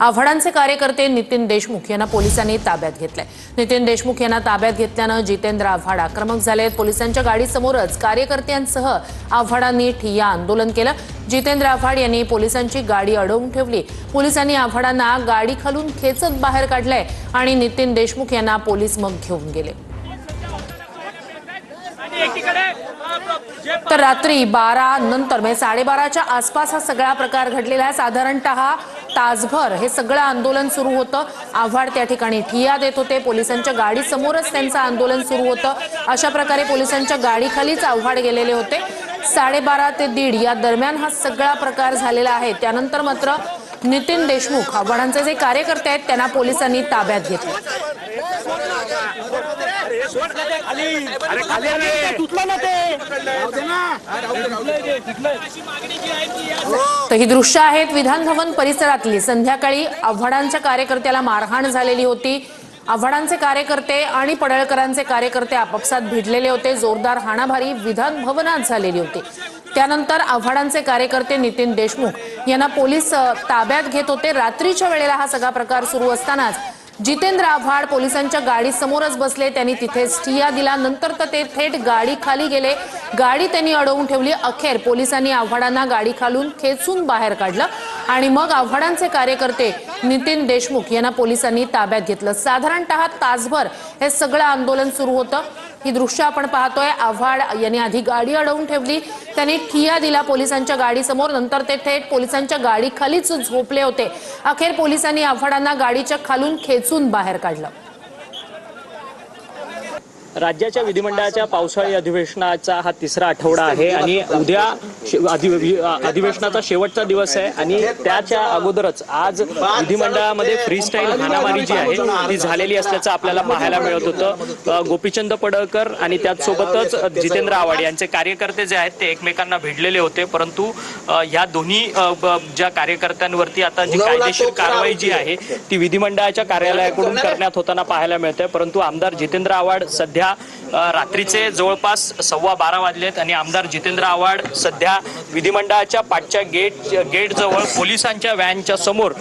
आव्हाडांचे कार्यकर्ते नितीन देशमुख यांना पोलिसांनी ताब्यात घेतलंय. नितीन देशमुख यांना ताब्यात घेतल्यानं जितेंद्र आव्हाड आक्रमक झाले पोलिसांच्या गाडीसमोरच कार्यकर्त्यांसह आव्हाडांनी ठिय्या आंदोलन केलं. जितेंद्र आव्हाड यांनी पोलिसांची गाडी अडवून ठेवली. पोलिसांनी आव्हाडांना गाडी खालून खेचत बाहेर काढलंय आणि नितीन देशमुख यांना पोलीस मग घेऊन गेले. तर रात्री बारा नंतर म्हणजे साडेबाराच्या आसपास हा सगळा प्रकार घडलेला आहे. साधारणतः तासभर हे सगळं आंदोलन सुरू होतं. आव्हाड त्या ठिकाणी ठिया देत होते. पोलिसांच्या गाडीसमोरच त्यांचं आंदोलन सुरू होतं. अशा प्रकारे पोलिसांच्या गाडीखालीच आव्हाड गेलेले होते. साडेबारा ते दीड या दरम्यान हा सगळा प्रकार झालेला आहे. त्यानंतर मात्र नितीन देशमुख आव्हाडांचे जे कार्यकर्ते आहेत त्यांना पोलिसांनी ताब्यात घेतलं. तर ही दृश्य आहेत. विधान भवन परिसरातली संध्याकाळी आव्हाडांच्या कार्यकर्त्याला मारहाण झालेली होती. आव्हाडांचे कार्यकर्ते आणि पडळकरांचे कार्यकर्ते आपापसात भिडलेले होते. जोरदार हाणाभारी विधान भवनात झालेली होती. त्यानंतर आव्हाडांचे कार्यकर्ते नितीन देशमुख यांना पोलीस ताब्यात घेत होते. रात्रीच्या वेळेला हा सगळा प्रकार सुरू असतानाच जितेंद्र आव्हाड पोलिसांच्या गाडीसमोरच बसले. त्यांनी तिथेच ठिया दिला. नंतर तर ते थेट गाडी खाली गेले. गाडी त्यांनी अडवून ठेवली. अखेर पोलिसांनी आव्हाडांना गाडी खालून खेचून बाहेर काढलं. आणि मग आव्हाडांचे कार्यकर्ते नितीन देशमुख यांना पोलिसांनी ताब्यात घेतलं. साधारणतः तासभर हे सगळं आंदोलन सुरू होतं. ही दृश्य आपण पाहतोय. आव्हाड यांनी आधी गाडी अडवून ठेवली. त्यांनी ठिया दिला पोलिसांच्या गाडीसमोर नंतर ते थेट पोलिसांच्या गाडीखालीच झोपले होते. अखेर पोलिसांनी आव्हाडांना गाडीच्या खालून खेचून बाहेर काढलं. राज्याच्या विधिमंडळाच्या पावसाळी अधिवेशनाचा हा तिसरा आठवडा आहे आणि उद्या अधिवेशनाचा शेवटचा दिवस आहे आणि त्याच्या अगोदरच आज विधिमंडळामध्ये फ्रीस्टाईल हाणामारी जी आहे ती झालेली असल्याचं आपल्याला पाहायला मिळत होतं. गोपीचंद पडळकर आणि त्याचसोबतच जितेंद्र आव्हाड यांचे कार्यकर्ते जे आहेत ते एकमेकांना भिडलेले होते. परंतु ह्या दोन्ही ज्या कार्यकर्त्यांवरती आता जी कायदेशीर कारवाई जी आहे ती विधिमंडळाच्या कार्यालयाकडून करण्यात होताना पाहायला मिळते. परंतु आमदार जितेंद्र आव्हाड सध्या सध्या रात्रीचे जवळपास सव्वा बारा वाजलेत आणि आमदार जितेंद्र आव्हाड सध्या विधिमंडळाच्या पाठच्या गेट गेटजवळ पोलिसांच्या व्हॅनच्या समोर